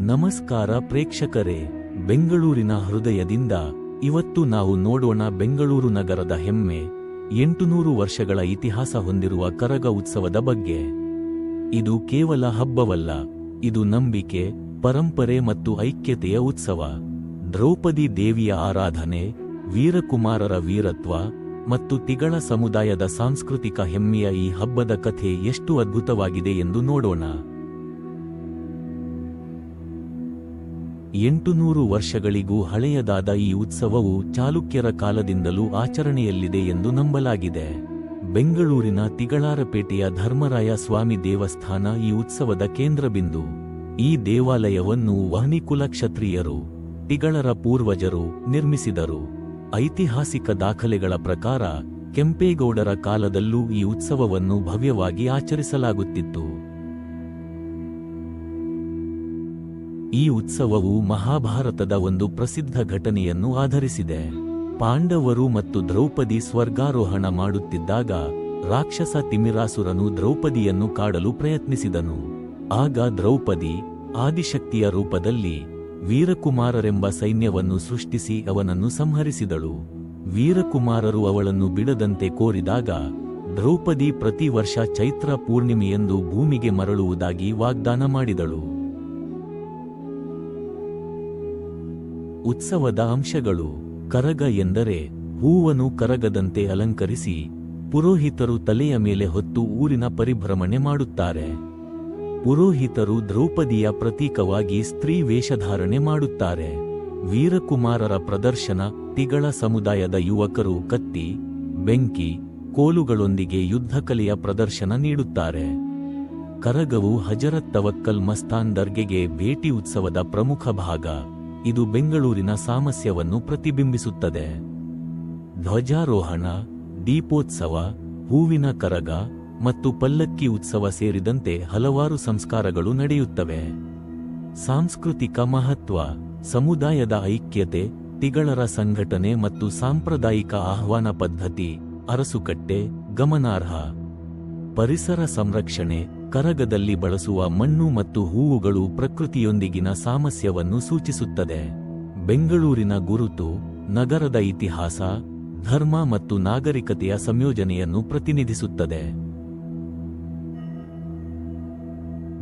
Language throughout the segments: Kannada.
ನಮಸ್ಕಾರ ಪ್ರೇಕ್ಷಕರೇ, ಬೆಂಗಳೂರಿನ ಹೃದಯದಿಂದ ಇವತ್ತು ನಾವು ನೋಡೋಣ ಬೆಂಗಳೂರು ನಗರದ ಹೆಮ್ಮೆ, ಎಂಟುನೂರು ವರ್ಷಗಳ ಇತಿಹಾಸ ಹೊಂದಿರುವ ಕರಗ ಉತ್ಸವದ ಬಗ್ಗೆ. ಇದು ಕೇವಲ ಹಬ್ಬವಲ್ಲ, ಇದು ನಂಬಿಕೆ, ಪರಂಪರೆ ಮತ್ತು ಐಕ್ಯತೆಯ ಉತ್ಸವ. ದ್ರೌಪದಿ ದೇವಿಯ ಆರಾಧನೆ, ವೀರಕುಮಾರರ ವೀರತ್ವ ಮತ್ತು ತಿಗಳ ಸಮುದಾಯದ ಸಾಂಸ್ಕೃತಿಕ ಹೆಮ್ಮೆಯ ಈ ಹಬ್ಬದ ಕಥೆ ಎಷ್ಟು ಅದ್ಭುತವಾಗಿದೆ ಎಂದು ನೋಡೋಣ. ಎಂಟುನೂರು ವರ್ಷಗಳಿಗೂ ಹಳೆಯದಾದ ಈ ಉತ್ಸವವು ಚಾಲುಕ್ಯರ ಕಾಲದಿಂದಲೂ ಆಚರಣೆಯಲ್ಲಿದೆ ಎಂದು ನಂಬಲಾಗಿದೆ. ಬೆಂಗಳೂರಿನ ತಿಗಳಾರಪೇಟೆಯ ಧರ್ಮರಾಯ ಸ್ವಾಮಿ ದೇವಸ್ಥಾನ ಈ ಉತ್ಸವದ ಕೇಂದ್ರಬಿಂದು. ಈ ದೇವಾಲಯವನ್ನು ವಹನಿಕುಲ ಕ್ಷತ್ರಿಯರು, ತಿಗಳರ ಪೂರ್ವಜರು ನಿರ್ಮಿಸಿದರು. ಐತಿಹಾಸಿಕ ದಾಖಲೆಗಳ ಪ್ರಕಾರ ಕೆಂಪೇಗೌಡರ ಕಾಲದಲ್ಲೂ ಈ ಉತ್ಸವವನ್ನು ಭವ್ಯವಾಗಿ ಆಚರಿಸಲಾಗುತ್ತಿತ್ತು. ಈ ಉತ್ಸವವು ಮಹಾಭಾರತದ ಒಂದು ಪ್ರಸಿದ್ಧ ಘಟನೆಯನ್ನು ಆಧರಿಸಿದೆ. ಪಾಂಡವರು ಮತ್ತು ದ್ರೌಪದಿ ಸ್ವರ್ಗಾರೋಹಣ ಮಾಡುತ್ತಿದ್ದಾಗ ರಾಕ್ಷಸ ತಿಮಿರಾಸುರನು ದ್ರೌಪದಿಯನ್ನು ಕಾಡಲು ಪ್ರಯತ್ನಿಸಿದನು. ಆಗ ದ್ರೌಪದಿ ಆದಿಶಕ್ತಿಯ ರೂಪದಲ್ಲಿ ವೀರಕುಮಾರರೆಂಬ ಸೈನ್ಯವನ್ನು ಸೃಷ್ಟಿಸಿ ಅವನನ್ನು ಸಂಹರಿಸಿದಳು. ವೀರಕುಮಾರರು ಅವಳನ್ನು ಬಿಡದಂತೆ ಕೋರಿದಾಗ ದ್ರೌಪದಿ ಪ್ರತಿ ವರ್ಷ ಚೈತ್ರ ಪೂರ್ಣಿಮೆಯೆಂದು ಭೂಮಿಗೆ ಮರಳುವುದಾಗಿ ವಾಗ್ದಾನ ಮಾಡಿದಳು. ಉತ್ಸವದ ಅಂಶಗಳು. ಕರಗ ಎಂದರೆ ಹೂವನ್ನು ಕರಗದಂತೆ ಅಲಂಕರಿಸಿ ಪುರೋಹಿತರು ತಲೆಯ ಮೇಲೆ ಹೊತ್ತು ಊರಿನ ಪರಿಭ್ರಮಣೆ ಮಾಡುತ್ತಾರೆ. ಪುರೋಹಿತರು ದ್ರೌಪದಿಯ ಪ್ರತೀಕವಾಗಿ ಸ್ತ್ರೀ ವೇಷಧಾರಣೆ ಮಾಡುತ್ತಾರೆ. ವೀರಕುಮಾರರ ಪ್ರದರ್ಶನ ತಿಗಳ ಸಮುದಾಯದ ಯುವಕರು ಕತ್ತಿ, ಬೆಂಕಿ, ಕೋಲುಗಳೊಂದಿಗೆ ಯುದ್ಧಕಲೆಯ ಪ್ರದರ್ಶನ ನೀಡುತ್ತಾರೆ. ಕರಗವು ಹಜರತ್ ತವಕ್ಕಲ್ ಮಸ್ತಾನ್ ದರ್ಗೆಗೆ ಭೇಟಿ ಉತ್ಸವದ ಪ್ರಮುಖ ಭಾಗ. ಇದು ಬೆಂಗಳೂರಿನ ಸಾಮಸ್ಯವನ್ನು ಪ್ರತಿಬಿಂಬಿಸುತ್ತದೆ. ಧ್ವಜಾರೋಹಣ, ದೀಪೋತ್ಸವ, ಹೂವಿನ ಕರಗ ಮತ್ತು ಪಲ್ಲಕ್ಕಿ ಉತ್ಸವ ಸೇರಿದಂತೆ ಹಲವಾರು ಸಂಸ್ಕಾರಗಳು ನಡೆಯುತ್ತವೆ. ಸಾಂಸ್ಕೃತಿಕ ಮಹತ್ವ, ಸಮುದಾಯದ ಐಕ್ಯತೆ, ತಿಗಳರ ಸಂಘಟನೆ ಮತ್ತು ಸಾಂಪ್ರದಾಯಿಕ ಆಹ್ವಾನ ಪದ್ಧತಿ, ಅರಸುಕಟ್ಟೆ, ಗಮನಾರ್ಹ. ಪರಿಸರ ಸಂರಕ್ಷಣೆ ಕರಗದಲ್ಲಿ ಬಳಸುವ ಮಣ್ಣು ಮತ್ತು ಹೂವುಗಳು ಪ್ರಕೃತಿಯೊಂದಿಗಿನ ಸಾಮಸ್ಯವನ್ನು ಸೂಚಿಸುತ್ತದೆ. ಬೆಂಗಳೂರಿನ ಗುರುತು, ನಗರದ ಇತಿಹಾಸ, ಧರ್ಮ ಮತ್ತು ನಾಗರಿಕತೆಯ ಸಂಯೋಜನೆಯನ್ನು ಪ್ರತಿನಿಧಿಸುತ್ತದೆ.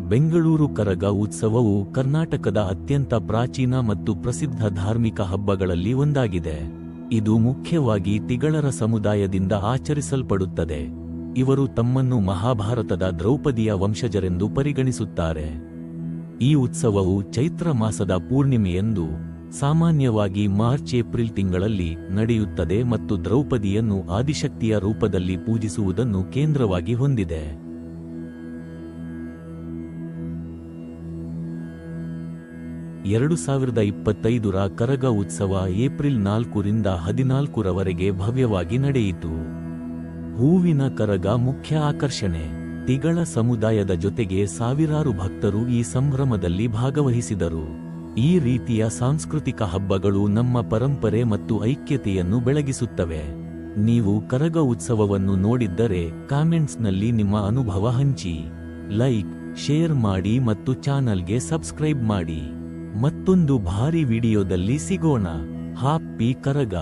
ಬೆಂಗಳೂರು ಕರಗ ಉತ್ಸವವು ಕರ್ನಾಟಕದ ಅತ್ಯಂತ ಪ್ರಾಚೀನ ಮತ್ತು ಪ್ರಸಿದ್ಧ ಧಾರ್ಮಿಕ ಹಬ್ಬಗಳಲ್ಲಿ ಒಂದಾಗಿದೆ. ಇದು ಮುಖ್ಯವಾಗಿ ತಿಗಳರ ಸಮುದಾಯದಿಂದ ಆಚರಿಸಲ್ಪಡುತ್ತದೆ. ಇವರು ತಮ್ಮನ್ನು ಮಹಾಭಾರತದ ದ್ರೌಪದಿಯ ವಂಶಜರೆಂದು ಪರಿಗಣಿಸುತ್ತಾರೆ. ಈ ಉತ್ಸವವು ಚೈತ್ರ ಮಾಸದ ಪೂರ್ಣಿಮೆಯೆಂದು ಸಾಮಾನ್ಯವಾಗಿ ಮಾರ್ಚ್ ಏಪ್ರಿಲ್ ತಿಂಗಳಲ್ಲಿ ನಡೆಯುತ್ತದೆ ಮತ್ತು ದ್ರೌಪದಿಯನ್ನು ಆದಿಶಕ್ತಿಯ ರೂಪದಲ್ಲಿ ಪೂಜಿಸುವುದನ್ನು ಕೇಂದ್ರವಾಗಿ ಹೊಂದಿದೆ. ಎರಡು ಸಾವಿರದ ಇಪ್ಪತ್ತೈದರ ಕರಗ ಉತ್ಸವ ಏಪ್ರಿಲ್ ನಾಲ್ಕರಿಂದ ಹದಿನಾಲ್ಕರವರೆಗೆ ಭವ್ಯವಾಗಿ ನಡೆಯಿತು. ಹೂವಿನ ಕರಗ ಮುಖ್ಯ ಆಕರ್ಷಣೆ. ತಿಗಳ ಸಮುದಾಯದ ಜೊತೆಗೆ ಸಾವಿರಾರು ಭಕ್ತರು ಈ ಸಂಭ್ರಮದಲ್ಲಿ ಭಾಗವಹಿಸಿದರು. ಈ ರೀತಿಯ ಸಾಂಸ್ಕೃತಿಕ ಹಬ್ಬಗಳು ನಮ್ಮ ಪರಂಪರೆ ಮತ್ತು ಐಕ್ಯತೆಯನ್ನು ಬೆಳಗಿಸುತ್ತವೆ. ನೀವು ಕರಗ ಉತ್ಸವವನ್ನು ನೋಡಿದ್ದರೆ ಕಾಮೆಂಟ್ಸ್ನಲ್ಲಿ ನಿಮ್ಮ ಅನುಭವ ಹಂಚಿ. ಲೈಕ್, ಶೇರ್ ಮಾಡಿ ಮತ್ತು ಚಾನಲ್ಗೆ ಸಬ್ಸ್ಕ್ರೈಬ್ ಮಾಡಿ. ಮತ್ತೊಂದು ಭಾರಿ ವಿಡಿಯೋದಲ್ಲಿ ಸಿಗೋಣ. ಹಾಪ್ಪಿ ಕರಗ.